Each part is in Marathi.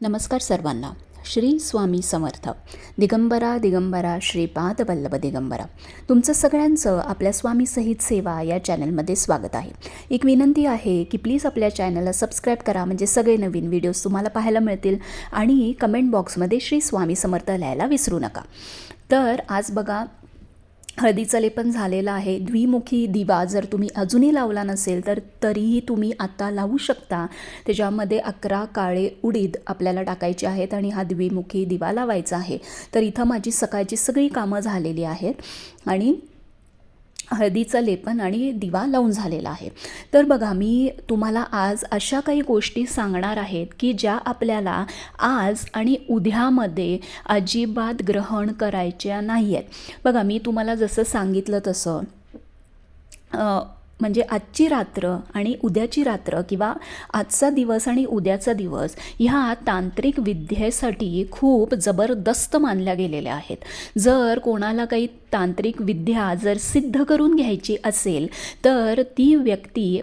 नमस्कार सर्वांना. श्री स्वामी समर्थ. दिगंबरा दिगंबरा श्रीपाद वल्लभ दिगंबरा. तुमचं सगळ्यांचं आपल्या स्वामी सहित सेवा या चॅनलमध्ये स्वागत आहे. एक विनंती आहे की प्लीज आपल्या चॅनलला सबस्क्राईब करा म्हणजे सगळे नवीन व्हिडिओज तुम्हाला पाहायला मिळतील आणि कमेंट बॉक्समध्ये श्री स्वामी समर्थ लिहायला विसरू नका. तर आज बघा हळदीचं लेपन झालेलं आहे. द्विमुखी दिवा जर तुम्ही अजूनही लावला नसेल तर तरीही तुम्ही आता लावू शकता. त्याच्यामध्ये अकरा काळे उडीद आपल्याला टाकायचे आहेत आणि हा द्विमुखी दिवा लावायचा आहे. तर इथं माझी सकाळची सगळी कामं झालेली आहेत. आणि हळदीचं लेपन आणि दिवा लावून झालेला आहे. तर बघा मी तुम्हाला आज अशा काही गोष्टी सांगणार आहेत की ज्या आपल्याला आज आणि उद्यामध्ये अजिबात ग्रहण करायच्या नाही आहेत बघा मी तुम्हाला जसं सांगितलं तसं म्हणजे आजची रात्र आणि उद्याची रात्र किंवा आजचा दिवस आणि उद्याचा दिवस ह्या तांत्रिक विद्येसाठी खूप जबरदस्त मानल्या गेलेल्या आहेत. जर कोणाला काही तांत्रिक विद्या जर सिद्ध करून घ्यायची असेल तर ती व्यक्ती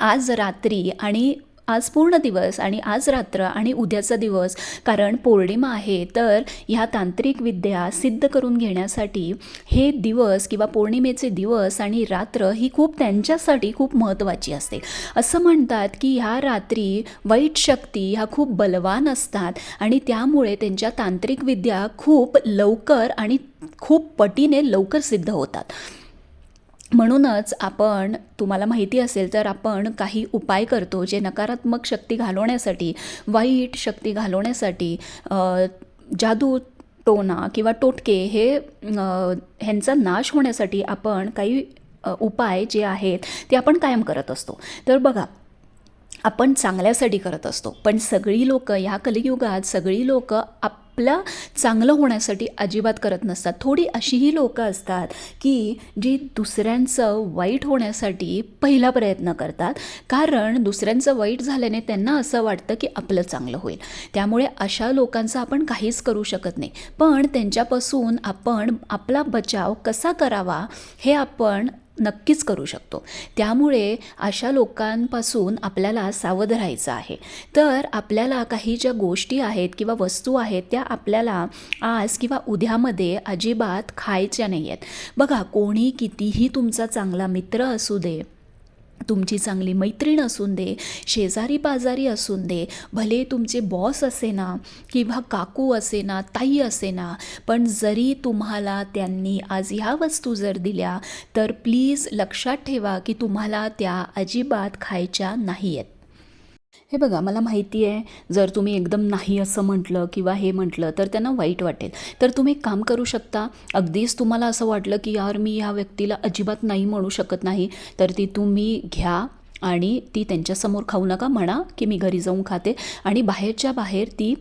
आज रात्री आणि आज पूर्ण दिवस आणि आज रात्र आणि उद्याचा दिवस कारण पौर्णिमा आहे तर ह्या तांत्रिक विद्या सिद्ध करून घेण्यासाठी हे दिवस किंवा पौर्णिमेचे दिवस आणि रात्र ही खूप त्यांच्यासाठी खूप महत्त्वाची असते. असं म्हणतात की ह्या रात्री वाईट शक्ती ह्या खूप बलवान असतात आणि त्यामुळे त्यांच्या तांत्रिक विद्या खूप लवकर आणि खूप पटीने लवकर सिद्ध होतात. म्हणूनच आपण तुम्हाला माहिती असेल तर आपण काही उपाय करतो जे नकारात्मक शक्ती घालवण्यासाठी वाईट शक्ती घालवण्यासाठी जादू टोना किंवा टोटके हे ह्यांचा नाश होण्यासाठी आपण काही उपाय जे आहेत ते आपण कायम करत असतो. तर बघा आपण चांगल्यासाठी करत असतो. पण सगळी लोकं ह्या कलियुगात सगळी लोकं आप आपलं चांगलं होण्यासाठी अजिबात करत नसतात. थोडी अशीही लोकं असतात की जी दुसऱ्यांचं वाईट होण्यासाठी पहिला प्रयत्न करतात. कारण दुसऱ्यांचं वाईट झाल्याने त्यांना असं वाटतं की आपलं चांगलं होईल. त्यामुळे अशा लोकांचं आपण काहीच करू शकत नाही. पण त्यांच्यापासून आपण आपला बचाव कसा करावा हे आपण नक्कीच करू शकतो. त्यामुळे अशा लोकांपासून आपल्याला सावध राहायचं आहे. तर आपल्याला काही ज्या गोष्टी आहेत किंवा वस्तू आहेत त्या आपल्याला आज किंवा उद्यामध्ये अजिबात खायच्या नाही आहेत बघा कोणी कितीही तुमचा चांगला मित्र असू दे तुमची चांगली मैत्रीण असून दे शेजारी पाजारी असून दे भले तुमचे बॉस असे ना किंवा काकू असे ना ताई असे ना पण जरी तुम्हाला त्यांनी आज ह्या वस्तू जर दिल्या तर प्लीज लक्षात ठेवा की तुम्हाला त्या अजिबात खायच्या नाही आहेत हे बघा मला माहिती आहे जर तुम्ही एकदम नाही असं म्हटलं किंवा हे म्हटलं तर त्यांना वाईट वाटेल. तर तुम्ही एक काम करू शकता अगदीच तुम्हाला असं वाटलं की यार मी ह्या व्यक्तीला अजिबात नाही म्हणू शकत नाही तर ती तुम्ही घ्या आणि ती त्यांच्यासमोर खाऊ नका म्हणा की मी घरी जाऊन खाते. आणि बाहेरच्या बाहेर ती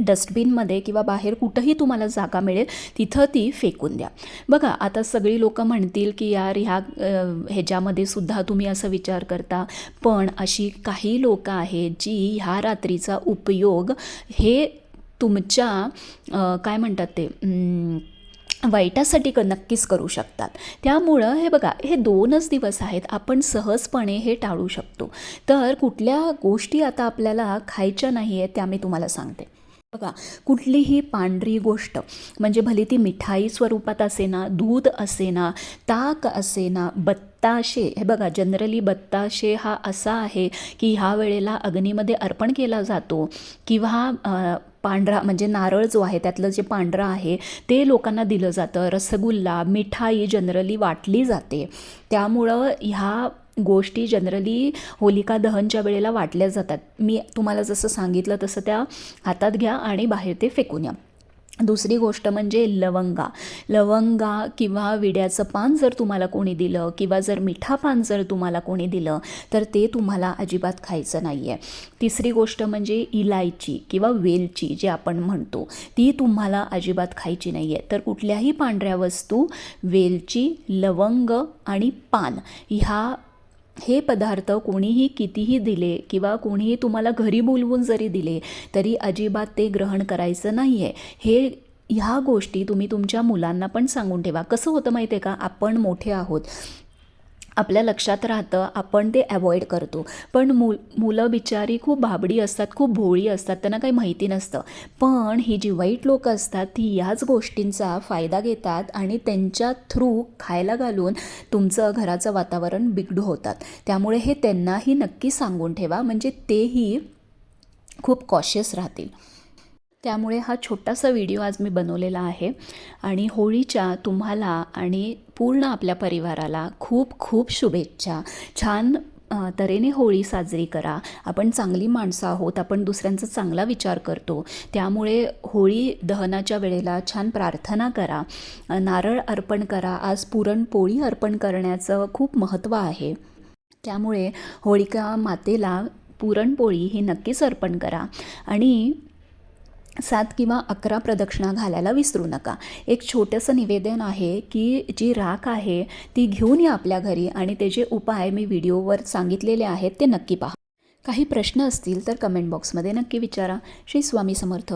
डस्टबिनमध्ये किंवा बाहेर कुठंही तुम्हाला जागा मिळेल तिथं ती फेकून द्या. बघा आता सगळी लोकं म्हणतील की यार ह्या ह्याच्यामध्ये सुद्धा तुम्ही असं विचार करता. पण अशी काही लोकं आहेत जी ह्या रात्रीचा उपयोग हे तुमच्या काय म्हणतात ते वाईटासाठी क नक्कीच करू शकतात. त्यामुळं हे बघा हे दोनच दिवस आहेत आपण सहजपणे हे टाळू शकतो. तर कुठल्या गोष्टी आता आपल्याला खायच्या नाही आहेत त्या मी तुम्हाला सांगते. बघा कुठलीही पांढरी गोष्ट म्हणजे भले ती मिठाई स्वरूपात असेना दूध असेना ताक असेना बत्ताशे हे बघा जनरली बत्ताशे हा असा आहे की ह्या वेळेला अग्नीमध्ये अर्पण केला जातो किंवा पांढरा म्हणजे नारळ जो आहे त्यातलं जे पांढरं आहे ते लोकांना दिलं जातं. रसगुल्ला मिठाई जनरली वाटली जाते. त्यामुळं ह्या गोष्टी जनरली होलिका दहनच्या वेळेला वाटल्या जातात. मी तुम्हाला जसं सांगितलं तसं त्या हातात घ्या आणि बाहेर ते फेकून या. दुसरी गोष्ट म्हणजे लवंगा. लवंगा किंवा विड्याचं पान जर तुम्हाला कोणी दिलं किंवा जर मिठा पान जर तुम्हाला कोणी दिलं तर ते तुम्हाला अजिबात खायचं नाही आहे तिसरी गोष्ट म्हणजे इलायची किंवा वेलची जे आपण म्हणतो ती तुम्हाला अजिबात खायची नाही आहे तर कुठल्याही पांढऱ्या वस्तू वेलची लवंग आणि पान ह्या हे पदार्थ कोणीही कितीही दिले किंवा कोणीही तुम्हाला घरी बोलवून जरी दिले तरी अजिबात ते ग्रहण करायचं नाही आहे हे ह्या गोष्टी तुम्ही तुमच्या मुलांना पण सांगून ठेवा. कसं होतं माहिती आहे का? आपण मोठे आहोत. आपल्या लक्षात राहतं आपण ते अवॉइड करतो. पण मु मुलं बिचारी खूप भाबडी असतात खूप भोळी असतात त्यांना काही माहिती नसतं. पण ही जी वाईट लोक असतात ती याच गोष्टींचा फायदा घेतात आणि त्यांच्या थ्रू खायला घालून तुमचं घराचं वातावरण बिघडू होतात. त्यामुळे हे त्यांनाही नक्की सांगून ठेवा म्हणजे तेही खूप कॉशियस राहतील. त्यामुळे हा छोटासा व्हिडिओ आज मी बनवलेला आहे. आणि होळीच्या तुम्हाला आणि पूर्ण आपल्या परिवाराला खूप खूप शुभेच्छा. छान तऱ्हेने होळी साजरी करा. आपण चांगली माणसं आहोत. आपण दुसऱ्यांचा चांगला विचार करतो. त्यामुळे होळी दहनाच्या वेळेला छान प्रार्थना करा. नारळ अर्पण करा. आज पुरणपोळी अर्पण करण्याचं खूप महत्त्व आहे. त्यामुळे होळिका मातेला पुरणपोळी ही नक्कीच अर्पण करा. आणि सात किंवा अकरा प्रदक्षिणा घालायला विसरू नका. एक छोटंसं निवेदन आहे की जी राख आहे ती घेऊन या आपल्या घरी आणि ते जे उपाय मी व्हिडिओवर सांगितलेले आहेत ते नक्की पहा. काही प्रश्न असतील तर कमेंट बॉक्समध्ये नक्की विचारा. श्री स्वामी समर्थ.